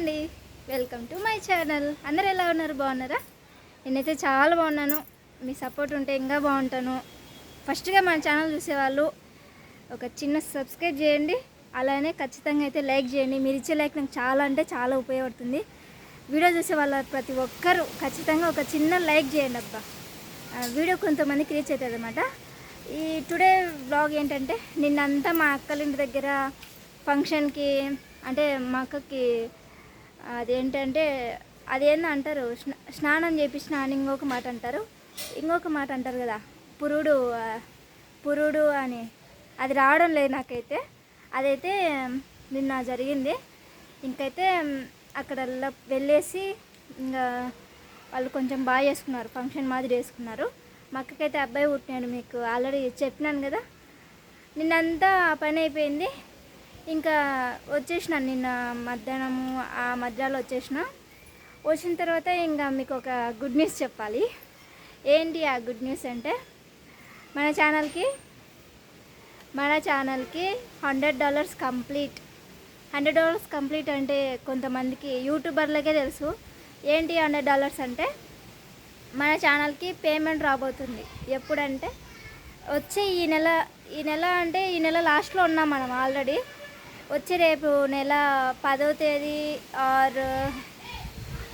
అండి. Welcome to my channel అందరు ఎలా ఉన్నారు? బాగున్నారా? నేనైతే చాలా బాగున్నాను. మీ సపోర్ట్ ఉంటే ఇంకా బాగుంటాను. ఫస్ట్గా మన ఛానల్ చూసేవాళ్ళు ఒక చిన్న సబ్స్క్రైబ్ చేయండి. అలానే ఖచ్చితంగా అయితే లైక్ చేయండి. మీరు ఇచ్చే లైక్ నాకు చాలా అంటే చాలా ఉపయోగపడుతుంది. వీడియో చూసే వాళ్ళ ప్రతి ఒక్కరూ ఖచ్చితంగా ఒక చిన్న లైక్ చేయండి అబ్బా. వీడియో కొంతమందికి రీచ్ అవుతుంది అనమాట ఈ టుడే బ్లాగ్ ఏంటంటే నిన్నంతా మా అక్కలింటి దగ్గర ఫంక్షన్కి అంటే మా అక్కకి అదేంటంటే అదేందో అంటారు స్నా- స్నానం చేపించిన అని ఇంకొక మాట అంటారు. ఇంకొక మాట అంటారు కదా పురుడు పురుడు అని. అది రావడం లేదు నాకైతే. అదైతే నిన్న జరిగింది. ఇంకైతే అక్కడ వెళ్ళేసి ఇంకా వాళ్ళు కొంచెం బాగా చేసుకున్నారు ఫంక్షన్ మాదిరి చేసుకున్నారు. మా అక్కకైతే అబ్బాయి పుట్టినాడు మీకు ఆల్రెడీ చెప్పినాను కదా. నిన్నంతా పని అయిపోయింది. ఇంకా వచ్చేసిన నిన్న మధ్యాహ్నము ఆ మధ్యలో వచ్చేసిన. వచ్చిన తర్వాత ఇంకా మీకు ఒక గుడ్ న్యూస్ చెప్పాలి. ఏంటి ఆ గుడ్ న్యూస్ అంటే మన ఛానల్కి మన ఛానల్కి hundred dollars complete hundred dollars complete అంటే కొంతమందికి యూట్యూబర్లకే తెలుసు. ఏంటి హండ్రెడ్ డాలర్స్ అంటే మన ఛానల్కి పేమెంట్ రాబోతుంది. ఎప్పుడంటే వచ్చే ఈ నెల ఈ నెల అంటే ఈ నెల లాస్ట్లో ఉన్నాం మనం ఆల్రెడీ వచ్చే రేపు నెల పదో తేదీ ఆర్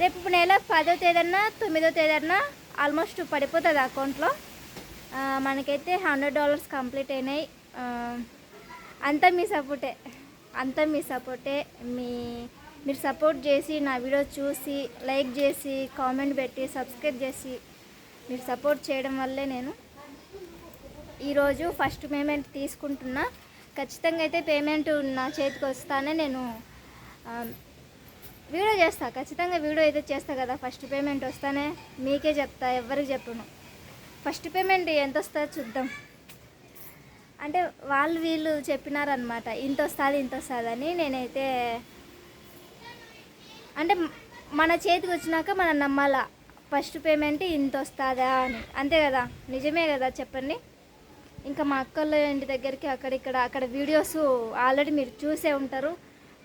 రేపు నెల పదో తేదీ అన్నా తొమ్మిదో తేదీ అన్నా ఆల్మోస్ట్ పడిపోతుంది అకౌంట్లో. మనకైతే హండ్రెడ్ డాలర్స్ కంప్లీట్ అయినాయి. అంతా మీ సపోర్టే అంతా మీ సపోర్టే. మీ మీరు సపోర్ట్ చేసి నా వీడియో చూసి లైక్ చేసి కామెంట్ పెట్టి సబ్స్క్రైబ్ చేసి మీరు సపోర్ట్ చేయడం వల్లే నేను ఈరోజు ఫస్ట్ పేమెంట్ తీసుకుంటున్నా. ఖచ్చితంగా అయితే పేమెంట్ నా చేతికి వస్తానే నేను వీడియో చేస్తా. ఖచ్చితంగా వీడియో అయితే చేస్తా కదా. ఫస్ట్ పేమెంట్ వస్తానే మీకే చెప్తా ఎవరికి చెప్పను. ఫస్ట్ పేమెంట్ ఎంత వస్తుందో చూద్దాం. అంటే వాళ్ళు వీళ్ళు చెప్పినారనమాట ఇంత వస్తుంది ఇంత వస్తుంది అని నేనైతే అంటే మన చేతికి వచ్చినాక మనం నమ్మాలా ఫస్ట్ పేమెంట్ ఇంత వస్తుందా అని. అంతే కదా? నిజమే కదా చెప్పండి? ఇంకా మా అక్కల ఇంటి దగ్గరికి అక్కడిక్కడ అక్కడ వీడియోస్ ఆల్రెడీ మీరు చూసే ఉంటారు.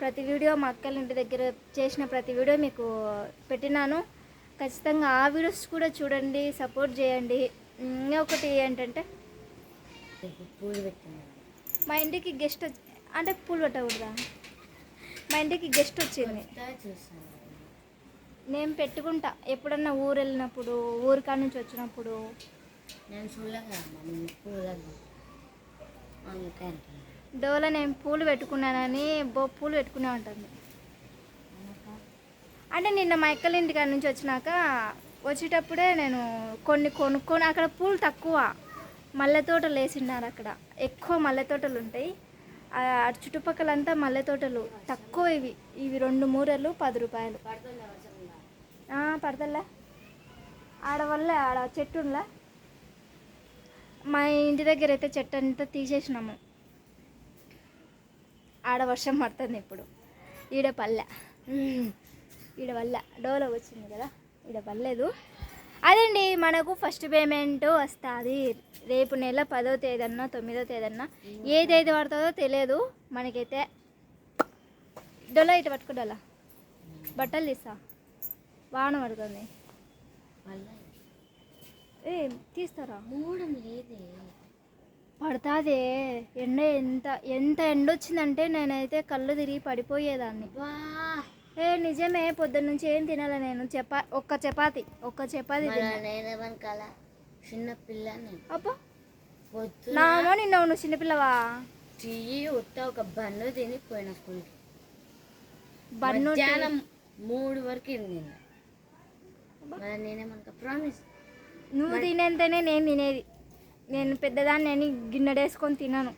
ప్రతి వీడియో మా అక్కల ఇంటి దగ్గర చేసిన ప్రతి వీడియో మీకు పెట్టినాను. ఖచ్చితంగా ఆ వీడియోస్ కూడా చూడండి సపోర్ట్ చేయండి. ఇంకొకటి ఏంటంటే మా ఇంటికి గెస్ట్ వచ్చి అంటే పూలు పెట్టకూడదా? మా ఇంటికి గెస్ట్ వచ్చింది. నేను పెట్టుకుంటా. ఎప్పుడన్నా ఊరు వెళ్ళినప్పుడు ఊరికాడ నుంచి వచ్చినప్పుడు నేను అందుకే అంటున్నాను డోలో నేను పూలు పెట్టుకున్నానని బో పూలు పెట్టుకునే ఉంటుంది అంటే నిన్న మా ఎక్కల ఇంటి కాడ నుంచి వచ్చినాక వచ్చేటప్పుడే నేను కొన్ని కొనుక్కొని అక్కడ పూలు తక్కువ. మల్లె తోటలు వేసిన్నారు అక్కడ. ఎక్కువ మల్లె తోటలు ఉంటాయి. చుట్టుపక్కలంతా మల్లె తోటలు. తక్కువ ఇవి. ఇవి రెండు మూరలు పది రూపాయలు. పడతల్లా ఆడ వల్ల ఆడ చెట్టు ఉందా మా ఇంటి దగ్గర అయితే చెట్టు అంతా తీసేసినాము. ఆడ వర్షం పడుతుంది ఇప్పుడు. ఈడ పల్లె. ఈడ వల్ల డోలో వచ్చింది కదా ఈడ పర్లేదు అదండి మనకు ఫస్ట్ పేమెంట్ వస్తుంది. రేపు నెల పదో తేదన్నా తొమ్మిదో తేదన్నా ఏ తేదీ పడుతుందో తెలియదు. మనకైతే డొలా ఇటు పట్టుకో డొలా. బట్టలు తీస్తా. వాన పడుతుంది. ఏ తీస్తారా? మూడం లేదే పడుతుంది. ఎండ ఎంత ఎంత ఎండ వచ్చిందంటే నేనైతే కళ్ళు తిరిగి పడిపోయేదాన్ని. ఏ నిజమే పొద్దున్న నుంచి ఏం తినాల నేను? చపా ఒక్క చపాతి ఒక్క చపాతి నేనేమనుకోవాల చిన్న పిల్లని. అబ్బా. నామో నిన్న నువ్వు చిన్నపిల్లవా టీ ఉత్త ఒక బన్ను తిని పోయిన స్కూల్కి. బన్ను మూడు వరకు మరి నేనేమనుకో ప్రామిస్. నువ్వు తినేంతనే నేను తినేది. నేను పెద్దదాన్ని నేను గిన్నెడేసుకొని తినను.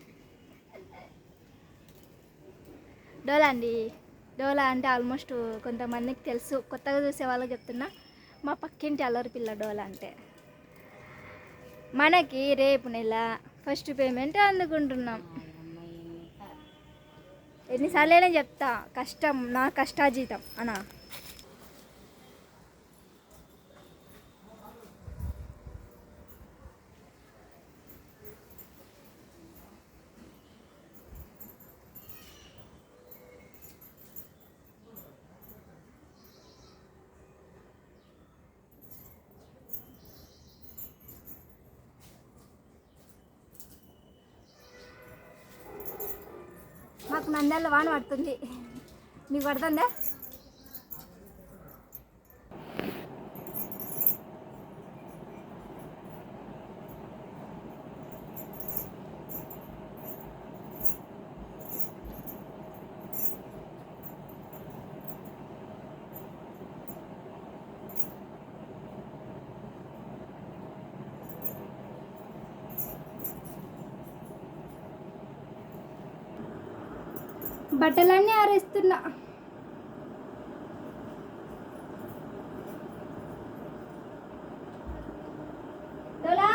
డోలా అండి. డోలా అంటే ఆల్మోస్ట్ కొంతమందికి తెలుసు. కొత్తగా చూసే వాళ్ళకి చెప్తున్నా. మా పక్కింటి అల్లరి పిల్ల డోలా అంటే. మనకి రేపు నెల ఫస్ట్ పేమెంట్ అందుకుంటున్నాం. ఎన్నిసార్లైనా చెప్తా. కష్టం నా కష్టాజీతం. అనా? మాకు నంద్యాల వాన పడుతుంది. మీకు పడుతుందా? బట్టలన్నీ ఆరేస్తున్నా డోలా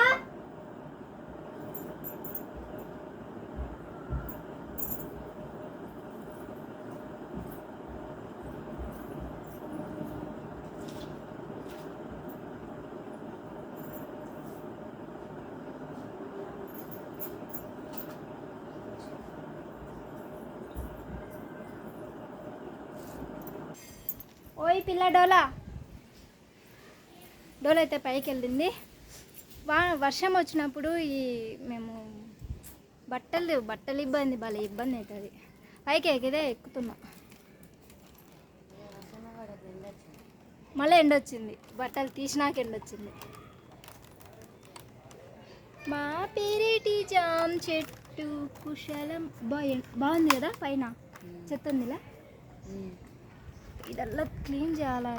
ఓయ్ పిల్ల డోలా. డోలా అయితే పైకి వెళ్ళింది వా వర్షం వచ్చినప్పుడు ఈ మేము బట్టలు బట్టలు ఇబ్బంది భలే ఇబ్బంది అవుతుంది పైకి ఎక్కితే ఎక్కుతున్నా. మళ్ళీ ఎండ వచ్చింది బట్టలు తీసినాక ఎండ వచ్చింది మా పేరేటి జామ్ చెట్టు కుశలం. బా బాగుంది కదా పైన? చెత్త ఉందిలా? ఇదల్లా క్లీన్ చేయాలా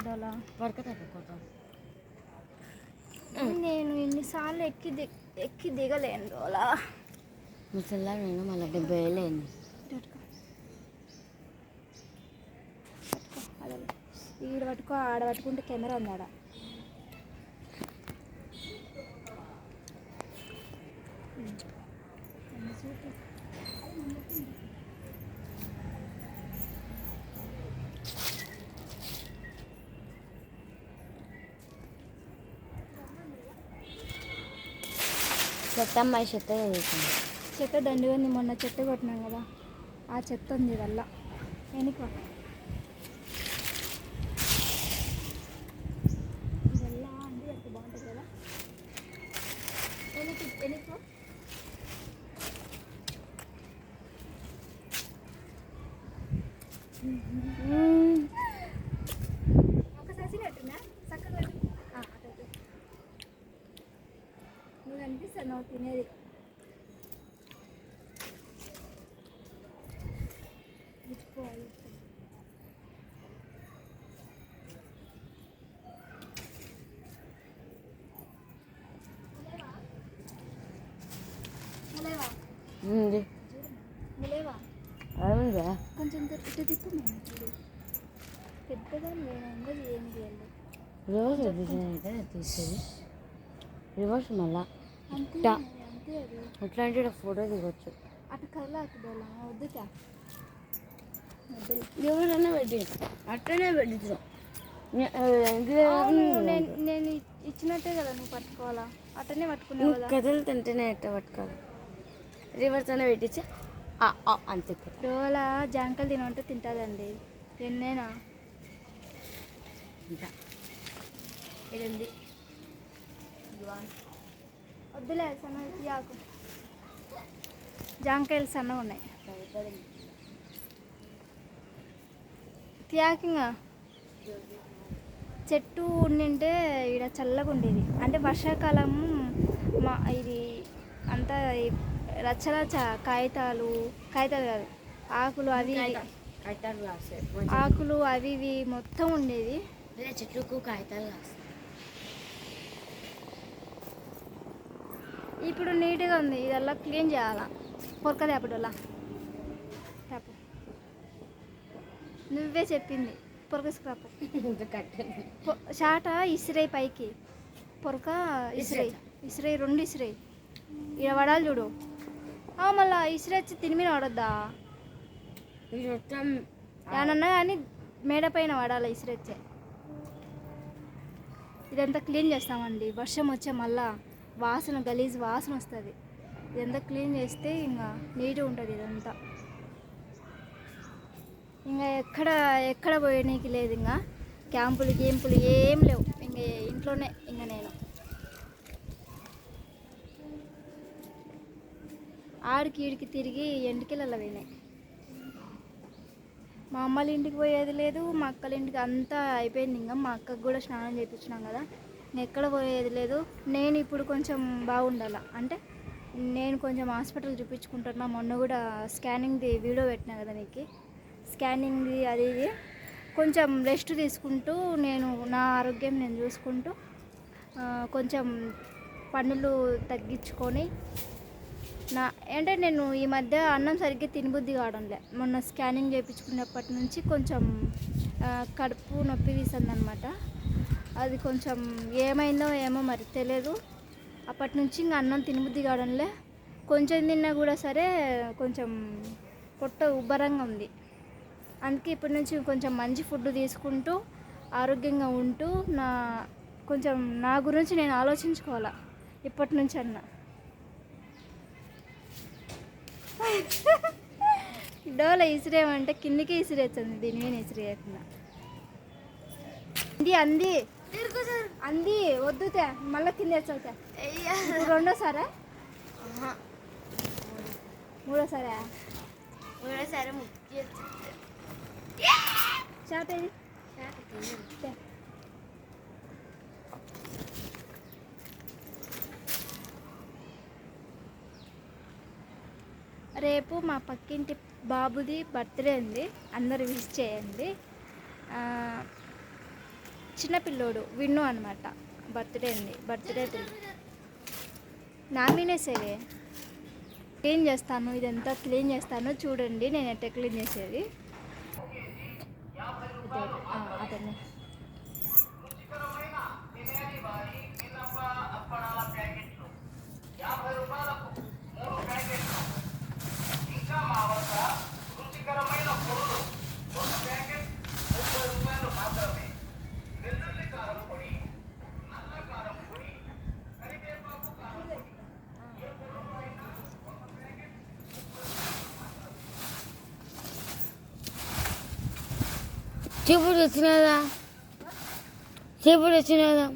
పడకతా నేను ఎన్నిసార్లు ఎక్కి ది ఎక్కి దిగలేను డోలా ముసల్లా నేను మళ్ళీ డెబ్బై వేలు అయింది. ఈడ పట్టుకో ఆడ పట్టుకుంటే కెమెరా ఉంది ఆడ చెత్త అమ్మాయి చెత్త చెత్త దండి ఉంది మొన్న చెత్త కొట్టినాం కదా ఆ చెత్త ఉంది వల్ల వెనుక ఇదల్లా అండి ఎంత బాగుంటుంది కదా వెనక్కి వెనక్కు ఒకసారి సినట్టున్నా చక్కగా పెట్టు. ఆ, అటు అటు. నువ్వు అనిపిస్తుంది నువ్వు తినేది ఇచ్చుకోవాలి లేవా ఉంది లేవా అవునుగా కొంచెం ఇటు తిప్పు పెద్దగా నేను ఏం చేయాలి రివర్స్ అయితే తీసేది. రివర్స్ మళ్ళా. అది. అట్లాంటి ఫోటో దిగొచ్చు. అటు కళ్ళకు డోలా వద్దుతా ఎవరైనా పెట్టి అట్లనే పెట్టించు నేను ఇచ్చినట్టే కదా నువ్వు పట్టుకోవాలా? అట్టనే పట్టుకున్నావు కదా కథలు తింటేనే ఎట్ట పట్టుకోవాలి? రివర్స్ అనే పెట్టించి అంతే డోలా జాంకలు తినమంటే తింటుందండి. ఎన్నేనా? ఉంది వద్దులే సన్న జాంకాయలు సన్నగా ఉన్నాయి. తీయాకింగా చెట్టు ఉండింటే ఇక్కడ చల్లగా ఉండేది అంటే వర్షాకాలం మా ఇది అంతా రచ్చరచ్చ కాగితాలు కాగితాలు కాదు ఆకులు అవి ఆకులు అవి ఇవి మొత్తం ఉండేది. చెట్లకు కాగితాలు ఇప్పుడు నీట్గా ఉంది ఇదల్లా క్లీన్ చేయాలా? పొరక తేపడల్లా తేపు. నువ్వే చెప్పింది పొరక స్క్రాప్. షాట ఇసిరై పైకి. పొరక ఇసిరై ఇసిరై రెండు ఇసిరై ఇక్కడ పడాలి చూడు. మళ్ళా ఇసిరొచ్చి తిని మీద పడొద్దా? కానీ మేడ పైన పడాలి ఇసిరొచ్చే ఇదంతా క్లీన్ చేస్తామండి. వర్షం వచ్చే మళ్ళా వాసన గలీజ్ వాసన వస్తుంది. ఇదంతా క్లీన్ చేస్తే ఇంకా నీట్గా ఉంటుంది ఇదంతా. ఇంకా ఎక్కడ ఎక్కడ పోయడానికి లేదు ఇంకా. క్యాంపులు గేంపులు ఏం లేవు. ఇంకా ఇంట్లోనే ఇంకా నేను. ఆడికి ఈడికి తిరిగి ఎండికెళ్ళ పోయినాయి మా అమ్మల ఇంటికి పోయేది లేదు మా అక్కల ఇంటికి అంతా అయిపోయింది ఇంకా. మా అక్కకు కూడా స్నానం చేయించినాం కదా. నేను ఎక్కడ పోయేది లేదు. నేను ఇప్పుడు కొంచెం బాగుండాల. అంటే నేను కొంచెం హాస్పిటల్ చూపించుకుంటున్నా. మొన్న కూడా స్కానింగ్ది వీడియో పెట్టినా కదా నీకు. స్కానింగ్ది అది ఇది. కొంచెం రెస్ట్ తీసుకుంటూ నేను నా ఆరోగ్యం నేను చూసుకుంటూ కొంచెం పనులు తగ్గించుకొని నా అంటే నేను ఈ మధ్య అన్నం సరిగ్గా తినబుద్ధి కావడంలే. మొన్న స్కానింగ్ చేయించుకున్నప్పటి నుంచి కొంచెం కడుపు నొప్పి తీసింది అనమాట అది కొంచెం ఏమైందో ఏమో మరి తెలియదు అప్పటి నుంచి ఇంకా అన్నం తినబుద్ధి కావడంలే. కొంచెం తిన్నా కూడా సరే కొంచెం పొట్ట ఉబ్బరంగా ఉంది. అందుకే ఇప్పటి నుంచి కొంచెం మంచి ఫుడ్ తీసుకుంటూ ఆరోగ్యంగా ఉంటూ నా కొంచెం నా గురించి నేను ఆలోచించుకోవాలా ఇప్పటి నుంచి అన్నా. డోల ఇసిరేమంటే కిందికి ఇసిరేస్తుంది దీని మీద ఇసిరేయకుండా. అంది అంది. అంది వద్దుతే మళ్ళీ కింద ఇప్పుడు రెండోసారా? మూడోసారా? మూడోసారి చాట్ ఏది రేపు మా పక్కింటి బాబుది బర్త్డే ఉంది అందరు విష్ చేయండి. చిన్నపిల్లోడు విన్ను అనమాట బర్త్డే ఉంది బర్త్డే నామినేసేవే క్లీన్ చేస్తాను. ఇదంతా క్లీన్ చేస్తాను. చూడండి నేను ఎట్ట క్లీన్ చేసేది. ఇదే, ఆ, Çek buradasın adam. Çek adam.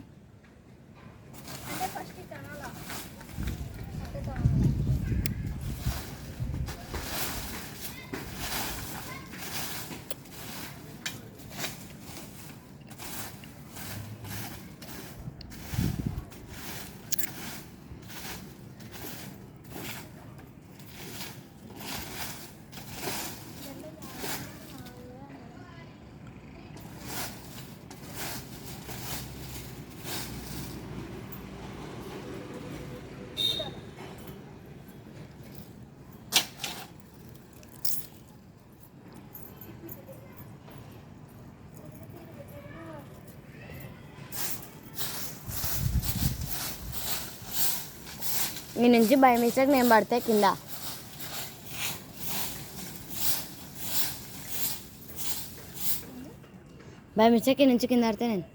మీ నుంచి బై మిస్టేక్ నేను పడితే కింద. బై మిస్టేక్ ఈ నుంచి కింద పడితే నేను.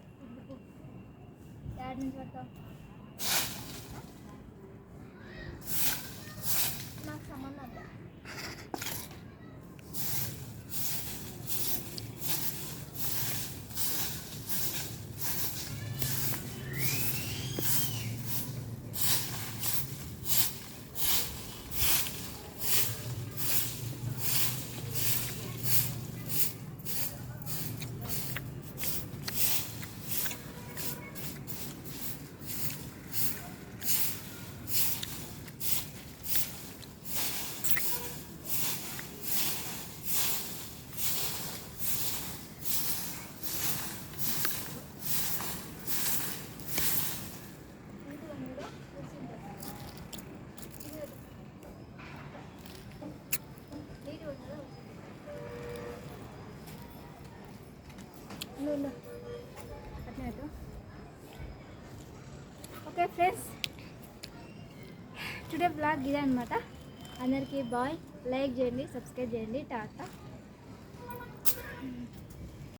బ్లాగ్ ఇదే అనమాట అందరికీ బాయ్. లైక్ చేయండి సబ్స్క్రైబ్ చేయండి. టాటా.